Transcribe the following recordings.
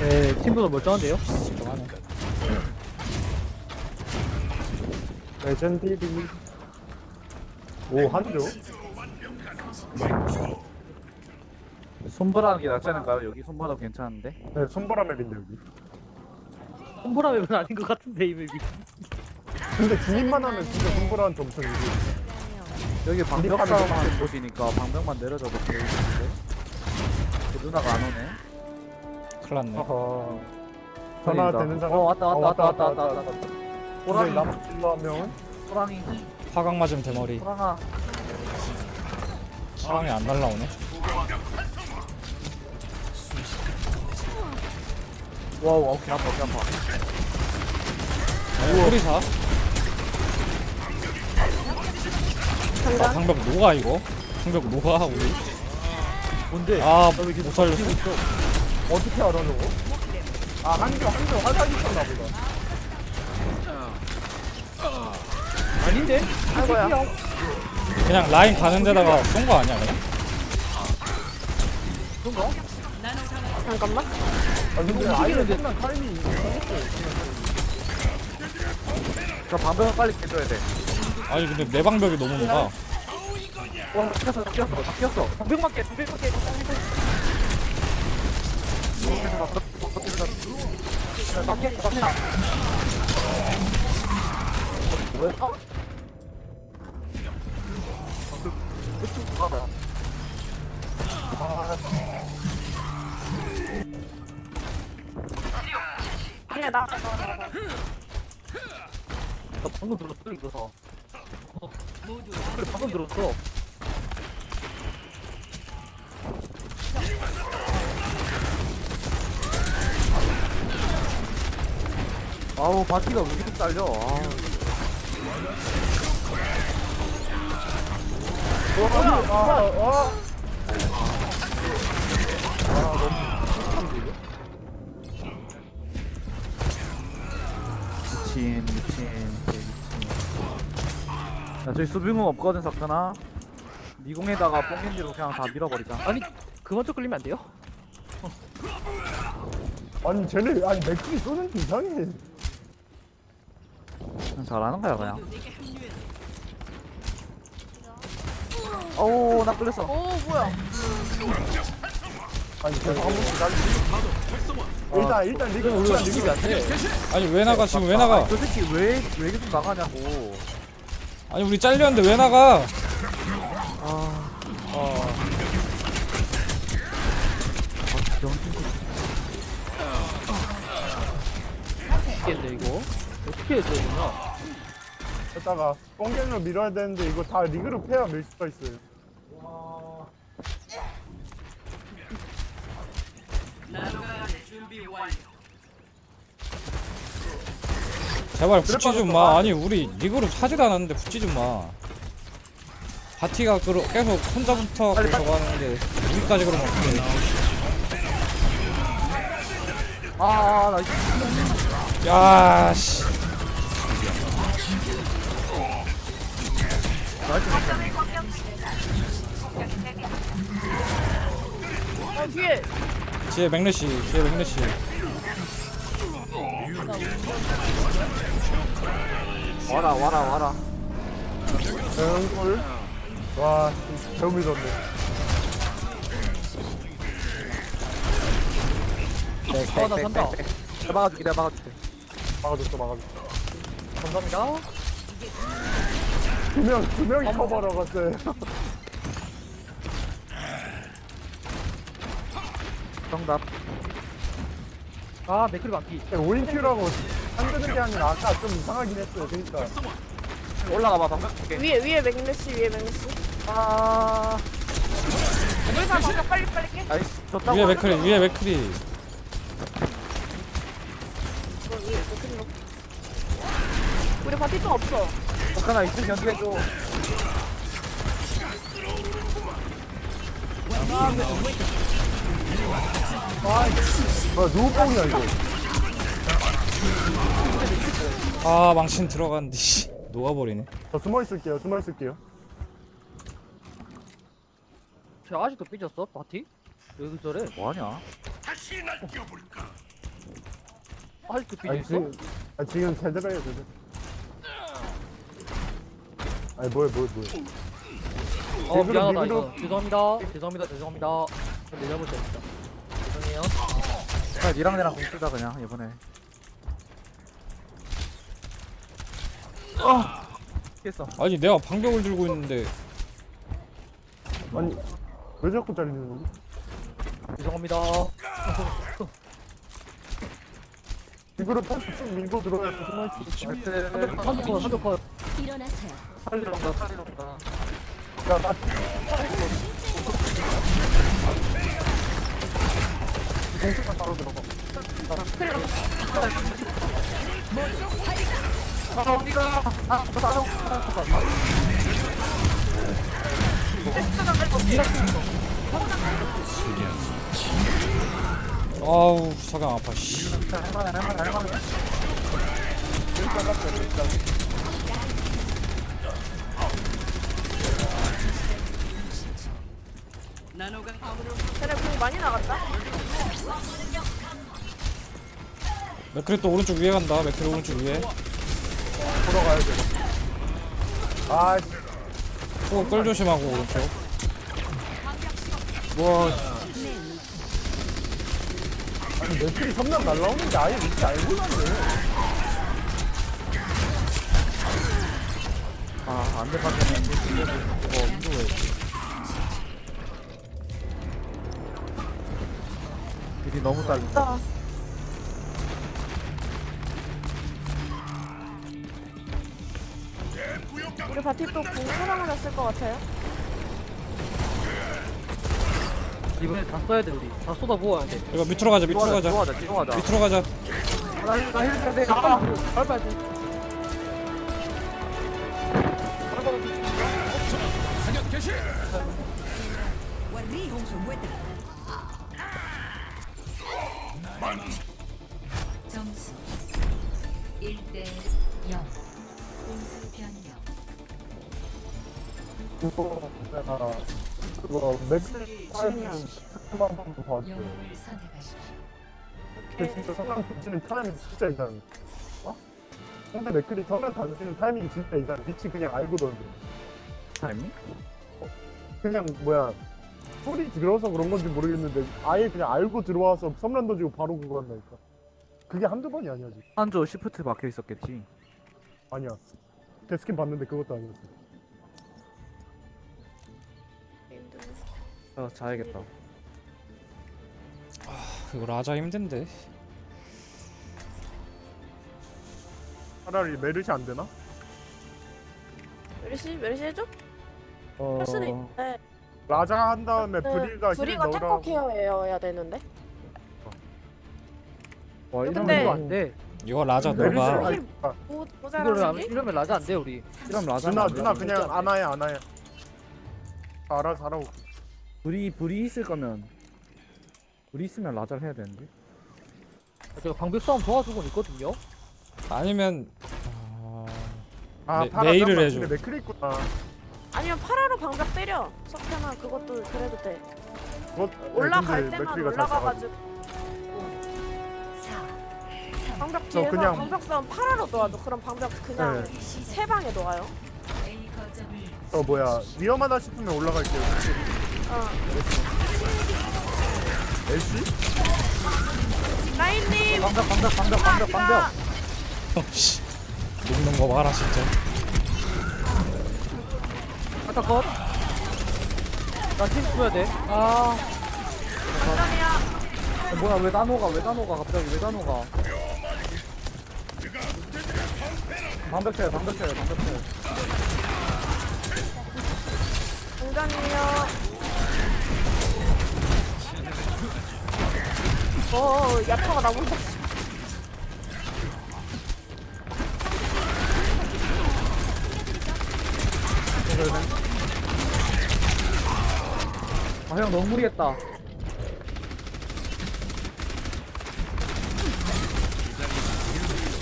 네, 팀보다 멀쩡한데요? 레전 TV 오 한조? 손바닥이 낫지 않을까요? 여기 손바닥 괜찮은데? 네 손보라 맵인데 여기. 홈보라 맵은 아닌 것 같은데 이 맵이. 근데 진입만 하면 진짜 손보라한테 엄청 이기 여기 방벽 밑판에 싸움 하는 곳이니까 방벽만 내려줘 볼게요 그 누나가 안 오네 큰일 났네. 어허 전화. 되는 사람 어 왔다 어, 왔다 왔다 왔다 왔다 왔다 호랑이 호랑이 남았을러 하면 호랑이 화강 맞으면 대머리. 호랑아 사랑이 안 날라오네. 와우 오케이 아파 오케이 아파 어, 소리사. 아, 방벽 녹아 이거. 방벽 녹아 우리. 뭔데? 아, 못 살렸어. 어떻게 알아 너? 아 한조 한조 화장 있었나 보다 아닌데? 아이고야 그냥 라인 가는 데다가 쏜 거 아니야 그냥? 잠깐만. 아 근데 아예 끝난 타이밍이 저 방벽을 빨리 깨줘야 돼 아니 근데 내 방벽이 너무 녹아. 와, 튀었어, 튀었어, 다 튀었어. 200밖에 200밖에 나. 나 방금 들었어 이거 그래 방금 들었어 아우, 바티가 왜 이렇게 딸려? 아, 아아 미친, 미친, 개 미친. 야, 저기 수비공 없거든, 석현아. 미공에다가 뽕겐지로 그냥 다 밀어버리자. 아니 그만 좀 끌리면 안 돼요? 아니 쟤네 아니 맥주리 쏘는 게 이상해 잘하는 거야, 그냥. 어우, 나 끌렸어. 오 뭐야? 아니 계속 한 번씩 날 일단 일단 리그 우리가 리그 안 돼 아니 왜 나가 지금 왜 나가? 저 새끼 왜, 왜 계속 나가냐고. 아니 우리 잘렸는데 왜 나가? 아, 어 어떻게 이거 어떻게 해야 되냐 했다가 뽕갱으로 밀어야 되는데 이거 다 리그로 패야 밀 수가 있어요 제발 붙지 좀 마. 아니 우리 리그로 하지도 않았는데 붙지 좀 마. 바티가 그러, 계속 혼자 붙어갖고 저거 하는데 우리까지 그러면 어떡해. 아, 나 이거 야 씨. 어 뒤에. 뒤에 맥르시 뒤에 맥르시. 와라, 와라, 와라. 대응골 와나 산다. 내가 막아줄게, 내가 막아줄게. 막아줬어 막아줬어 감사합니다 두명 두 명이 커버러 갔어요 정답. 아 맥클이 반피 5인큐라고 한드는 게 아니라 아까 좀 이상하긴 했어요 그러니까 올라가 봐, 방금. 위에 위에 맥메시 위에 맥메시. 아, 물사 방금 빨리 빨리 깨. 나이스. 졌다고. 위에 맥크리 위에 맥크리. 어, 위에. 우리 바티통 없어. 석현아, 있으면 연주해줘. 뭐야 누구 뽕이야 이거 아 망신 들어갔는데 씨. 녹아버리네. 저 숨어 있을게요 숨어 있을게요 쟤 아직도 삐졌어 바티? 왜 그저래? 뭐하냐? 아직도 삐져 아니 있어? 지금 아 지금 제대로 해야 제대로 아니 뭐야 뭐야 뭐야 어 미안하다. 이거. 죄송합니다. 죄송합니다 죄송합니다. 내 잘못이었다 죄송해요. 야 니랑 내랑 공 쓰자 그냥 이번에. 아! 깼어. 아니 내가 방벽을 들고 있는데. 아니 왜 자꾸 잘리는 거지? 죄송합니다. 이거를 쭉 밀고 들어가야 정말 나이스 한조커 한조커 일어나세요. 살리러 온다 살리러 온다 야나 공수만 바로 들어가 아 아우 사강 아파 씨. 할만해 할만해 할만해 쟤네 공 많이 나갔다. 맥크리 또 오른쪽 위에 간다 맥크리 오른쪽 위에 돌아가야 돼. 아, 또끌 조심하고 오른쪽 와 아니 며칠이 섬남 날라오는데 아예 위치 알고 나네. 아, 안될 파면은 그거 운동해. 길이 너무 딸린다. 우리 바티 또 공 사랑을 했을 것 같아요. 이번에 다 써야 돼 우리. 다 쏟아 부어야 돼. 이거 밑으로 가자 밑으로 가자 가자, 뒤로 가자. 밑으로 가자. 나힐 해야 돼. 아, 빨빨 돼 점수 1대 0. 공수 변경. 그거 내가 그거 맥스 타임만 한번 봐줘. 영웅을 선택하십시오. 근데 진짜 성남 던지는 타이밍 진짜 이상해. 어? 상대 맥클이 성남 던지는 타이밍이 진짜 이상해. 위치 그냥 알고 던져. 타이밍? 그냥 뭐야 소리 들어서 그런 건지 모르겠는데 아예 그냥 알고 들어와서 섬란 던지고 바로 그거 한다니까. 그게 한두 번이 아니야 지금. 한조 시프트 박혀 있었겠지. 아니야. 데스킨 봤는데 그것도 아니었어. 아, 자야겠다. 이거 라자 힘든데 차라리 메르시 안 되나? 메리시 메리시 해줘? 어. 할 수는 있는데. 라자 한 다음에 브리가 힐 브리가 넣으라고. 짝꿍 케어해야 되는데. 와, 이러면 이거 안 돼 이거 라자 메르시 너가 아니, 아, 모 이거를 안- 모자라지? 이러면 라자 안 돼 우리 이러면 라자. 누나 누나 그냥 안 와요 안 와요. 알아서 하라고. 불이 불이 있을 거면 불이 있으면 라자를 해야 되는데. 제가 방벽 싸움 도와주고 있거든요 아니면 아... 아 네, 파라 내일을 잠깐만, 해줘. 근데 맥클이 있구나. 아니면 파라로 방벽 때려. 석현아 그것도 그래도 돼. 그것 올라갈 때만 올라가가지고 4. 방벽 저 뒤에서 그냥- 방벽 싸움 파라로 놓아줘. 그럼 방벽 그냥 네. 세 방에 놓아요. 어 뭐야 위험하다 싶으면 올라갈게요. 어. 엘시? 라인님. 방벽, 방벽, 방벽, 방벽, 방벽. 씨 녹는 거 봐라 진짜 아까 컷 나팀 줘야 돼아 감전이야. 어, 뭐야, 왜 나노가, 왜 나노가, 갑자기 왜 나노가. 방벽 쳐요, 방벽 쳐요, 방벽 쳐요. 감전이요. 어, 야타가 나본다. 아, 형 너무 무리했다.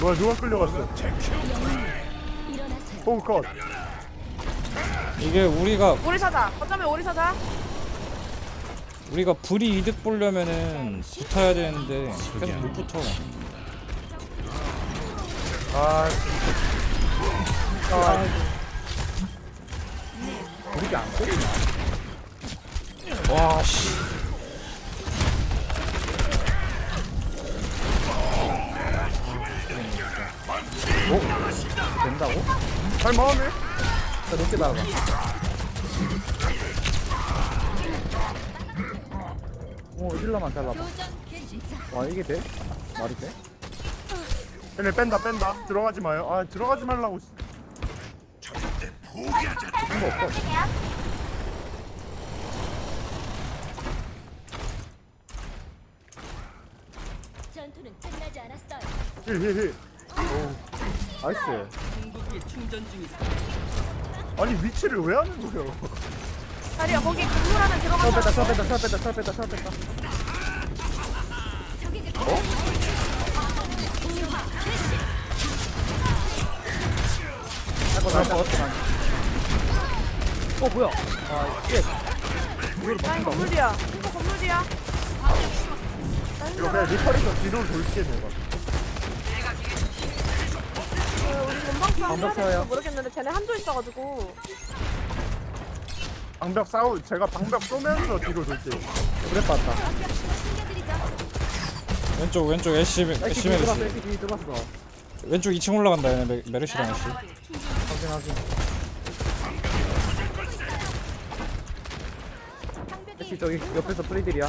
뭐야 누가 끌려갔어? 일어나세요. 호그 컷. 이게 우리가 오리 사자. 거점에 오리 사자. 우리가 불이 이득 보려면은 붙어야 되는데 계속 못 붙어 아 우리 게 안 돼? 와 씨. 된다고? 할만하네 자, 높게 나가. 오, 힐러만 잘라봐. 와, 이게 돼? 말이 돼? 얘네 뺀다 뺀다 들어가지 마요 아 들어가지 말라고 씨. 전투는 끝나지 않았어요. 힐힐힐 나이스. 아니 위치를 왜 하는 거예요 자리야 거기 건물 안에 차 들어가자. 뺐다, 차 뺐다, 차 뺐다, 차 뺐다, 차 뺐다. 할거 날 것. 어, 뭐야? 아, 예. 라인 건물이야. 이거 건물이야. 이거 그냥 리퍼리서 뒤로 돌게 내가 싸움 방벽 써요. 모르겠는데 쟤네 한조 있어가지고 방벽 싸우 제가 방벽 쏘면서 뒤로 돌게요 그래 봤다. 왼쪽 왼쪽 애쉬 애쉬 애쉬 뒤 들어갔어, 메르시. 애쉬 뒤 들어갔어. 왼쪽 2층 올라간다 얘네 메- 메르시랑 애쉬. 확인, 확인. 애쉬 저기 옆에서 프리들이야.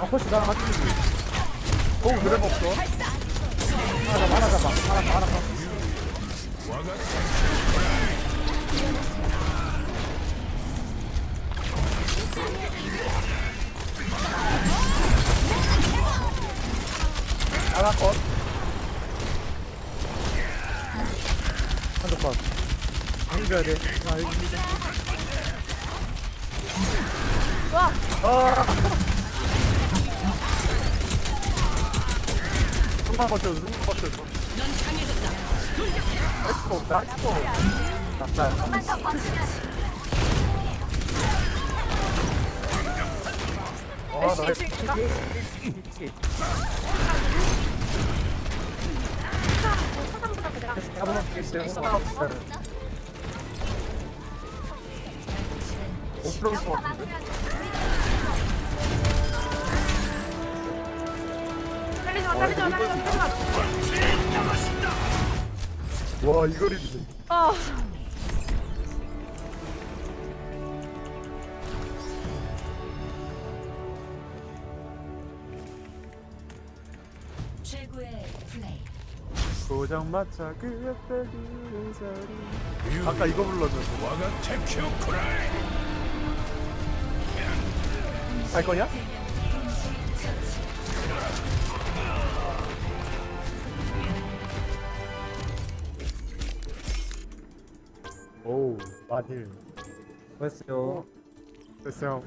아, 훨씬 나랑 같이 있지. 오 그래 없어 잡아, 하나 잡아, 하나 잡아, 하나 잡아. 하나 컷 한쪽 컷. 힘줘야 돼. 하나, 힘 좋아. 숨만 버텨 숨만 버텨 넌 강해졌다 엑스포 없다. 엑스포 있어요. 못 들어올 것 같은데 살리지 마. 와 이거리 주네 아, 최고의 플레이. 고장마차 그였다 그 자리 아까 이거 불렀는데 할 거냐? 오우 마딜 됐어요. 됐어요